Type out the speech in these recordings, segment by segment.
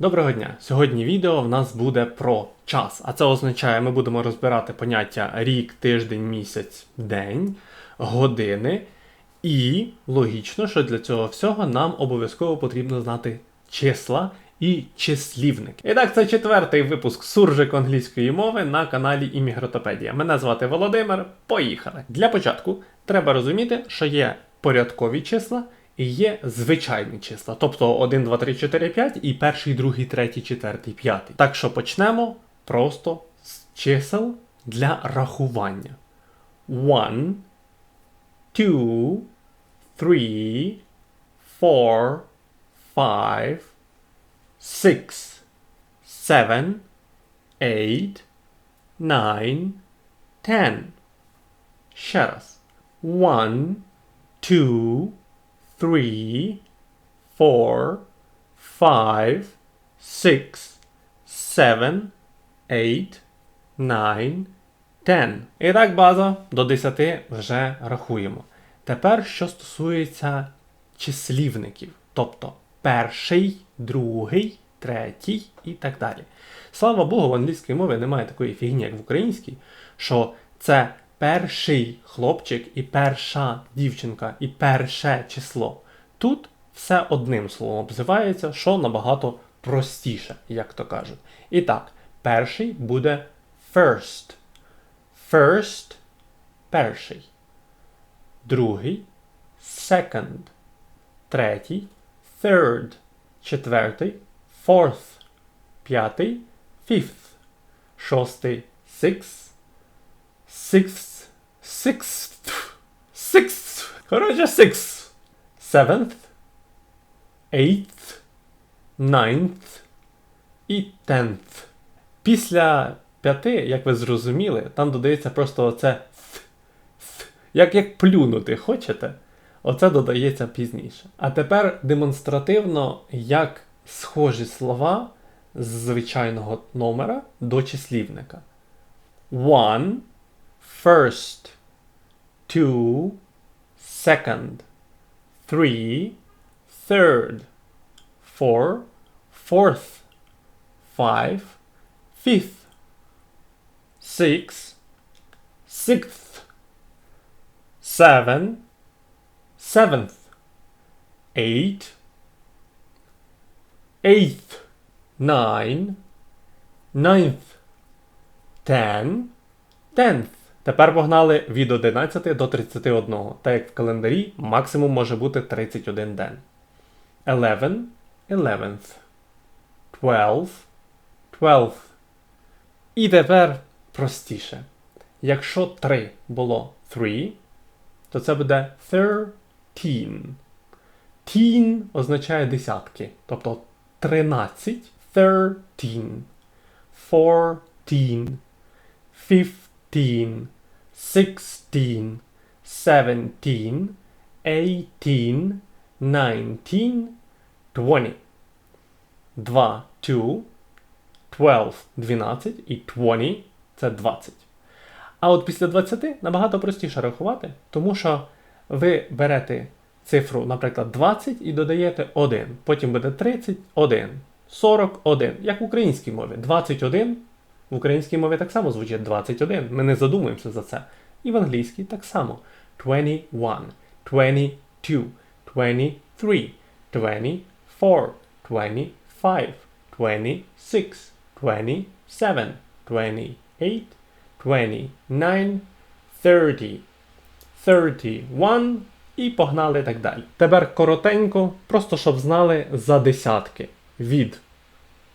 Доброго дня! Сьогодні відео в нас буде про час, а це означає, ми будемо розбирати поняття рік, тиждень, місяць, день, години. І логічно, що для цього всього нам обов'язково потрібно знати числа і числівник. І так, це четвертий випуск суржик англійської мови на каналі Іммігратопедія. Мене звати Володимир. Поїхали! Для початку треба розуміти, що є порядкові числа є звичайні числа, тобто 1, 2, 3, 4, 5 і перший, другий, третій, четвертий, п'ятий. Так що почнемо просто з чисел для рахування. 1, 2, 3, 4, 5, 6, 7, 8, 9, 10. Ще раз. 1, 2, three, four, five, six, seven, eight, nine, ten. І так, база до 10 вже рахуємо. Тепер, що стосується числівників, тобто перший, другий, третій і так далі. Слава Богу, в англійській мові немає такої фігні, як в українській, що це перший хлопчик і перша дівчинка, і перше число. Тут все одним словом обзивається, що набагато простіше, як то кажуть. І так, перший буде first. First перший. Другий second. Третій third. Четвертий fourth. П'ятий fifth. Шостий sixth sixth, sixth, sixth, коротше, sixth, seventh, eighth, ninth і tenth. Після п'яти, як ви зрозуміли, там додається просто оце th, th, як як плюнути хочете. Оце додається пізніше. А тепер демонстративно, як схожі слова з звичайного номера до числівника. One first, two, second, three, third, four, fourth, five, fifth, six, sixth, seven, seventh, eight, eighth, nine, ninth, ten, tenth. Тепер погнали від 11 до 31, так як в календарі максимум може бути 31 день. 11 11th. 12 12th. І тепер простіше. Якщо 3 було 3, то це буде 13. Teen означає десятки. Тобто 13, 13, 14, 15. 16, 17, 18, 19, 20. 2, 2, 12, 12 і 20 це 20. А от після 20 набагато простіше рахувати, тому що ви берете цифру, наприклад, 20 і додаєте 1. Потім буде 31, 41, як в українській мові. 21 в українській мові так само звучить 21. Ми не задумуємося за це. І в англійській так само. 21, 22, 23, 24, 25, 26, 27, 28, 29, 30, 31 і погнали так далі. Тепер коротенько, просто щоб знали за десятки. Від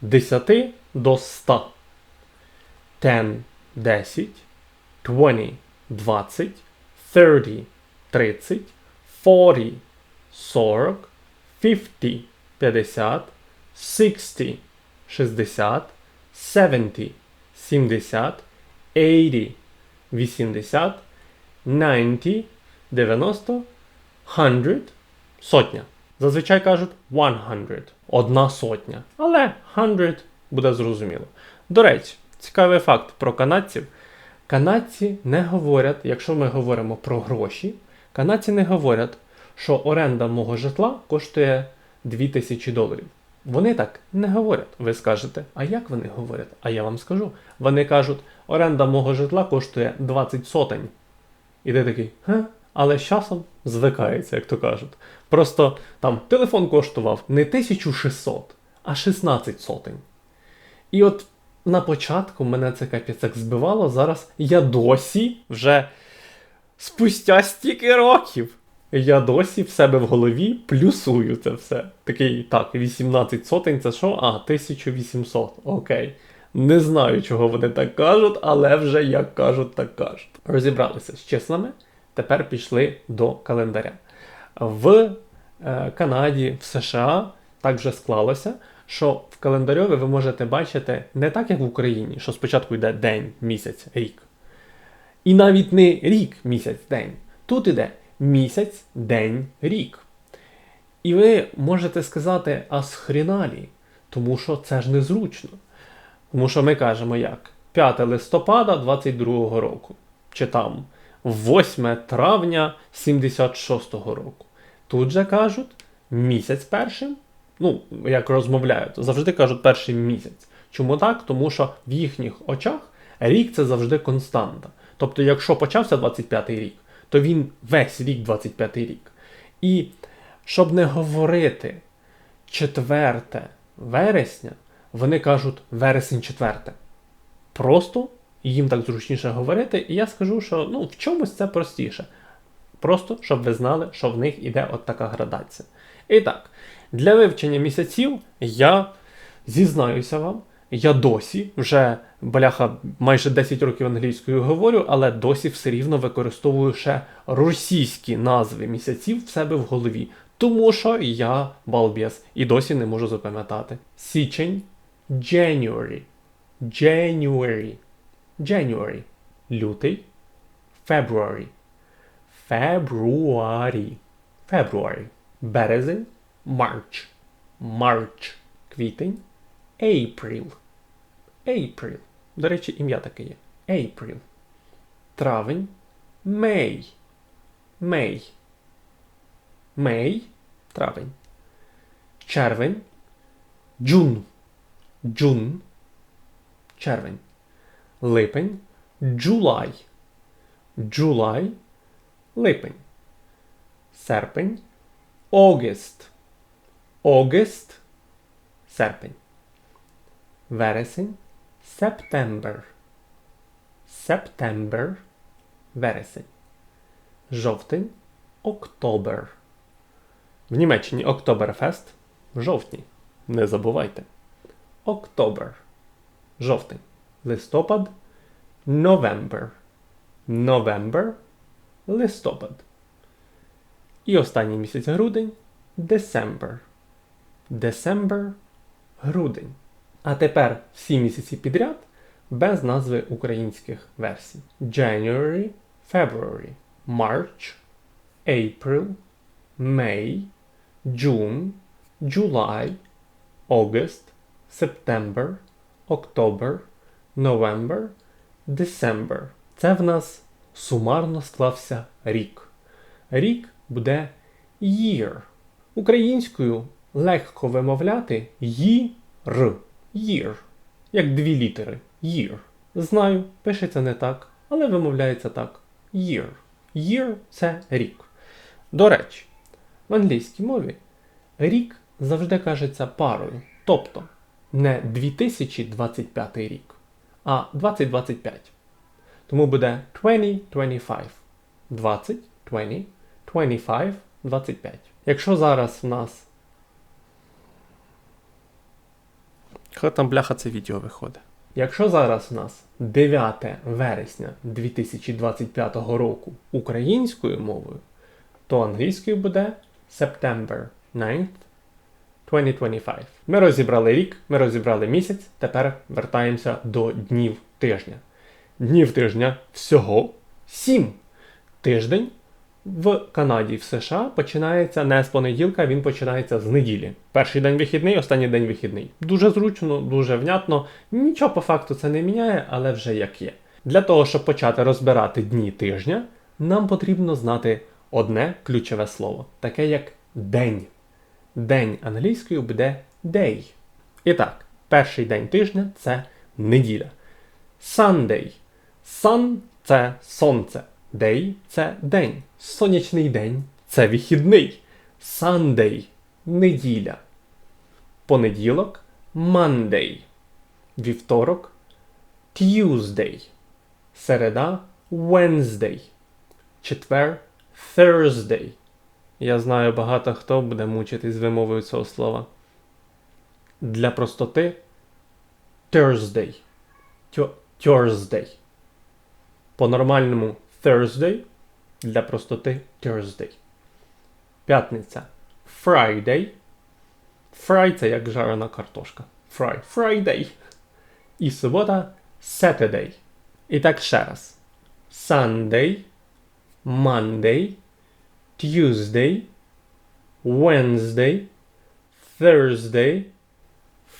10 до 100. 10 10, 20 20, 30 30, 40 40, 50 50, 60 60, 70 70, 80 80, 90 90, 100 сотня. Зазвичай кажуть 100, одна сотня. Але 100 буде зрозуміло. До речі, Цікавий факт про канадців. Канадці не говорять, якщо ми говоримо про гроші, канадці не говорять, що оренда мого житла коштує 2000 доларів. Вони так не говорять. Ви скажете, а як вони говорять? А я вам скажу. Вони кажуть, оренда мого житла коштує 20 сотень. І ти такий, га? Але з часом звикається, як то кажуть. Просто там телефон коштував не 1600, а 16 сотень. І от на початку мене це капець збивало. Зараз я досі вже спустя стільки років. Я досі в себе в голові плюсую це все. Такий, так, 18 сотень це що? А, 1800. Окей. Не знаю, чого вони так кажуть, але вже як кажуть, так кажуть. Розібралися з числами. Тепер пішли до календаря. В е, Канаді, в США так вже склалося, що в календарьові ви можете бачити не так, як в Україні, що спочатку йде день, місяць, рік. І навіть не рік, місяць, день. Тут іде місяць, день, рік. І ви можете сказати, а з хріналі, тому що це ж незручно. Тому що ми кажемо як? 5 листопада 22 року. Чи там 8 травня 76-го року. Тут же кажуть місяць першим. Ну, як розмовляють, завжди кажуть перший місяць. Чому так? Тому що в їхніх очах рік це завжди константа. Тобто, якщо почався 25-й рік, то він весь рік 25-й рік. І щоб не говорити 4 вересня, вони кажуть вересень 4. Просто їм так зручніше говорити, і я скажу, що ну, в чомусь це простіше. Просто щоб ви знали, що в них іде от така градація. І так, для вивчення місяців я зізнаюся вам, я досі вже бляха майже 10 років англійською говорю, але досі все рівно використовую ще російські назви місяців в себе в голові. Тому що я балбес і досі не можу запам'ятати. Січень, January, January, January, лютий, February, February, February, березень, March, March, квітень, April, April. До речі, ім'я таке є. April. Травень, May, May. May, травень. Червень, Джун, Джун, червень. Липень, July, July, липень. Серпень, August, August, серпень. Вересень, September, September, вересень. Жовтень, October. В Німеччині Октоберфест в жовтні. Не забувайте. Октобер. Жовтень. Листопад. November. November. І останній місяць грудень December. December. Грудень. А тепер всі місяці підряд без назви українських версій. June, July, August, September, October, November, December. Це в нас сумарно склався рік. Рік буде year. Українською легко вимовляти їр. Year. Як дві літери. Year. Знаю, пишеться не так, але вимовляється так. Year. Year це рік. До речі, в англійській мові рік завжди кажеться парою. Тобто не 2025 рік, а 2025. Тому буде 2025. 20, 20, 25, 25. Якщо зараз в нас. Хай там бляха це відео виходить. Якщо зараз у нас 9 вересня 2025 року українською мовою, то англійською буде September 9th 2025. Ми розібрали рік, ми розібрали місяць, тепер вертаємося до днів тижня. Днів тижня всього 7. Тиждень в Канаді і в США починається не з понеділка, він починається з неділі. Перший день вихідний, останній день вихідний. Дуже зручно, дуже внятно. Нічого по факту це не міняє, але вже як є. Для того, щоб почати розбирати дні тижня, нам потрібно знати одне ключове слово, таке як день. День англійською буде day. І так, перший день тижня це неділя. Sunday. Sun – це сонце. Day – це день. Сонячний день це вихідний. Sunday – неділя. Понеділок Monday. Вівторок Tuesday. Середа Wednesday. Четвер Thursday. Я знаю, багато хто буде мучитись з вимовою цього слова. Для простоти Thursday. Thursday. По-нормальному Thursday. Для простоти Thursday. П'ятниця Friday. Fry це як жарена картошка. Fry. Friday. І субота Saturday. І так ще раз. Sunday, Monday, Tuesday, Wednesday, Thursday,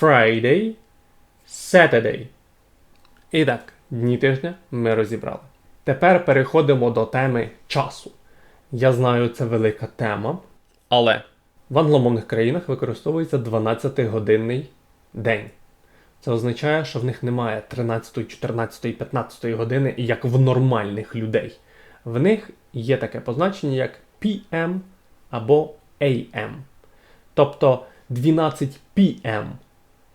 Friday, Saturday. І так, дні тижня ми розібрали. Тепер переходимо до теми часу. Я знаю, це велика тема, але в англомовних країнах використовується 12-годинний день. Це означає, що в них немає 13, 14, 15 години, як в нормальних людей. В них є таке позначення, як PM або AM. Тобто 12 PM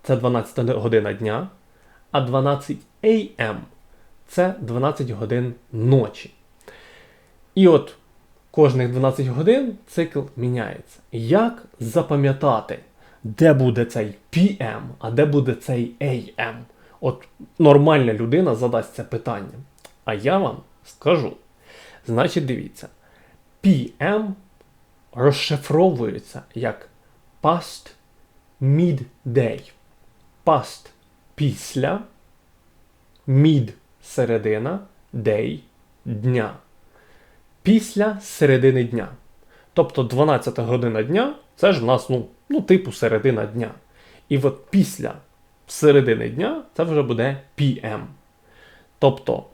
це 12 година дня, а 12 AM це 12 годин ночі. І от кожних 12 годин цикл міняється. Як запам'ятати, де буде цей PM, а де буде цей AM? От нормальна людина задасть це питання. А я вам скажу. Значить, дивіться, PM розшифровується як past midday. Past після, mid середина, day дня. Після середини дня. Тобто 12 година дня це ж в нас, ну, ну, типу середина дня. І от після середини дня це вже буде PM. Тобто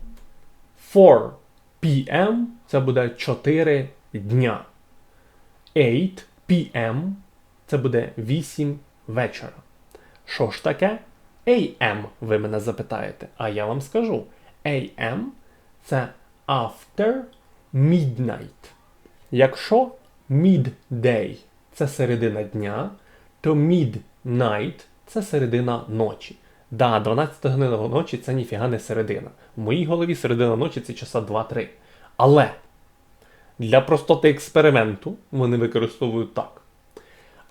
4 PM це буде 4 дня. 8 PM це буде 8 вечора. Що ж таке AM, ви мене запитаєте? А я вам скажу. AM це after midnight. Якщо midday це середина дня, то midnight це середина ночі. Да, 12 година ночі це ніфіга не середина. В моїй голові середина ночі це часа 2-3. Але для простоти експерименту вони використовують так.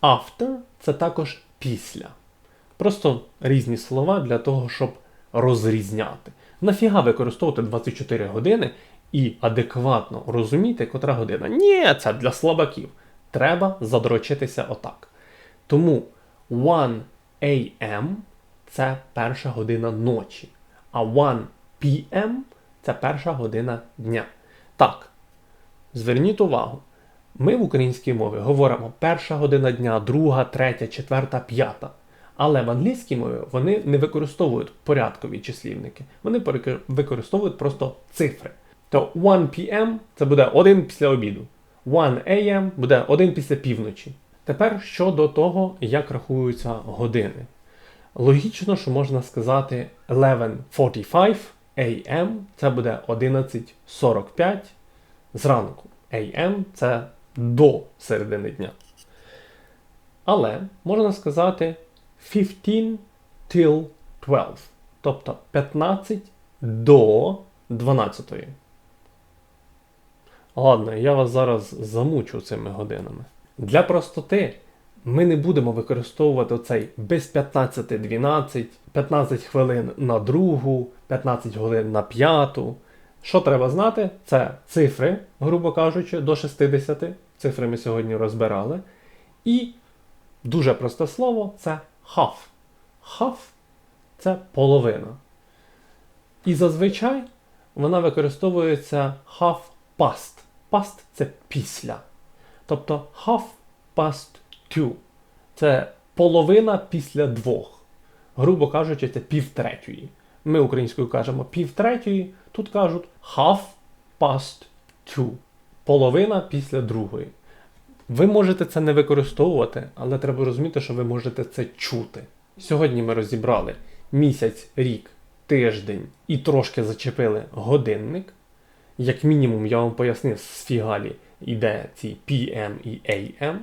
After це також після. Просто різні слова для того, щоб розрізняти. Нафіга використовувати 24 години і адекватно розуміти, котра година. Ні, це для слабаків. Треба задрочитися отак. Тому 1 AM це перша година ночі, а 1 PM це перша година дня. Так, зверніть увагу. Ми в українській мові говоримо перша година дня, друга, третя, четверта, п'ята. Але в англійській мові вони не використовують порядкові числівники. Вони використовують просто цифри. То 1 p.m. це буде один після обіду. 1 a.m. буде один після півночі. Тепер щодо того, як рахуються години. Логічно, що можна сказати 11.45 a.m. це буде 11.45 зранку. AM це до середини дня. Але можна сказати 15 till 12, тобто 15 до 12. Ладно, я вас зараз замучу цими годинами. Для простоти ми не будемо використовувати оцей без 15-12, 15 хвилин на другу, 15 хвилин на п'яту. Що треба знати? Це цифри, грубо кажучи, до 60. Цифри ми сьогодні розбирали. І дуже просте слово це half. Half це половина. І зазвичай вона використовується half past. Past це після. Тобто half past two. Це половина після двох. Грубо кажучи, це півтретьої. Ми українською кажемо півтретьої, тут кажуть half past two. Половина після другої. Ви можете це не використовувати, але треба розуміти, що ви можете це чути. Сьогодні ми розібрали місяць, рік, тиждень і трошки зачепили годинник. Як мінімум, я вам пояснив з фігалі іде ці PM і AM.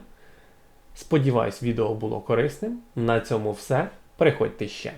Сподіваюсь, відео було корисним. На цьому все. Приходьте ще.